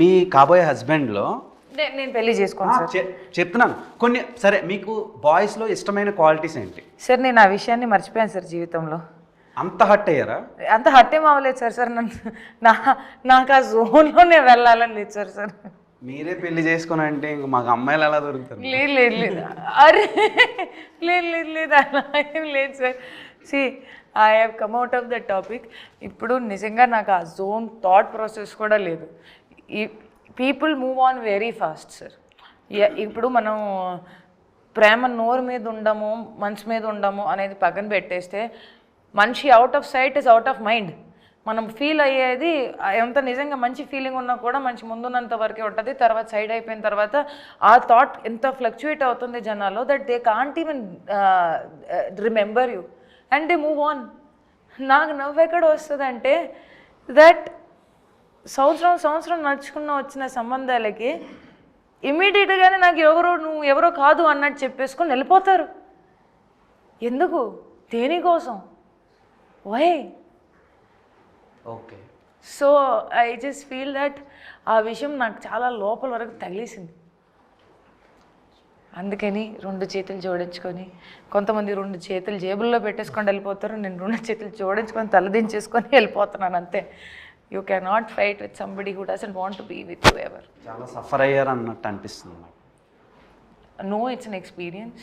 మీ కాబోయే హస్బెండ్లో నేను పెళ్ళి చేసుకోను సార్. చెప్తున్నాను. కొన్ని సరే మీకు బాయ్స్లో ఇష్టమైన క్వాలిటీస్ ఏంటి? సార్ నేను ఆ విషయాన్ని మర్చిపోయాను సార్ జీవితంలో. అంత హట్ అయ్యారా? అంత హట్టేం అవ్వలేదు సార్ సార్ నన్ను నా నాకు ఆ జోన్లోనే వెళ్ళాలని లేదు సార్ సార్. మీరే పెళ్ళి చేసుకుని అంటే ఇంక మాకు అమ్మాయిలు ఎలా దొరుకుతారు? లేదు లేదు లేదు. అరే లేదు లేదు లేదు అలా ఏం లేదు sir. So I have come out of the topic. ఇప్పుడు నిజంగా నాకు ఆ జోన్ థాట్ ప్రాసెస్ కూడా లేదు. People move on very fast sir ఇప్పుడు మనం ప్రేమ నోరు మీద ఉండము మనసు మీద ఉండము అనేది పక్కన పెట్టేస్తే మనిషి out of sight is out of mind మనం ఫీల్ అయ్యేది ఎంత నిజంగా మంచి ఫీలింగ్ ఉన్నా కూడా మంచి ముందున్నంత వరకే ఉంటుంది తర్వాత సైడ్ అయిపోయిన తర్వాత ఆ థాట్ ఎంత ఫ్లక్చుయేట్ అవుతుంది జనాల్లో that they can't even remember you and they move on నాకు నవ్వు ఎక్కడ వస్తుందంటే దట్ సంవత్సరం సంవత్సరం నడుచుకున్న వచ్చిన సంబంధాలకి ఇమ్మీడియట్గానే నాకు ఎవరో నువ్వు ఎవరో కాదు అన్నట్టు చెప్పేసుకొని వెళ్ళిపోతారు. ఎందుకు? దేనికోసం? Why okay so I just feel that ఆ విషయం నాకు చాలా లోపల వరకు తగిలేసింది. అందుకని రెండు చేతులు జోడించుకొని కొంతమంది రెండు చేతులు జేబుల్లో పెట్టేసుకొని వెళ్ళిపోతారు నేను రెండు చేతులు జోడించుకొని తలదించేసుకొని వెళ్ళిపోతున్నాను అంతే. You can not fight with somebody who doesn't want to be with you ever చాలా సఫర్ అయ్యారు అన్నట్టు అనిపిస్తుంది నో ఇట్స్ అన్ ఎక్స్పీరియన్స్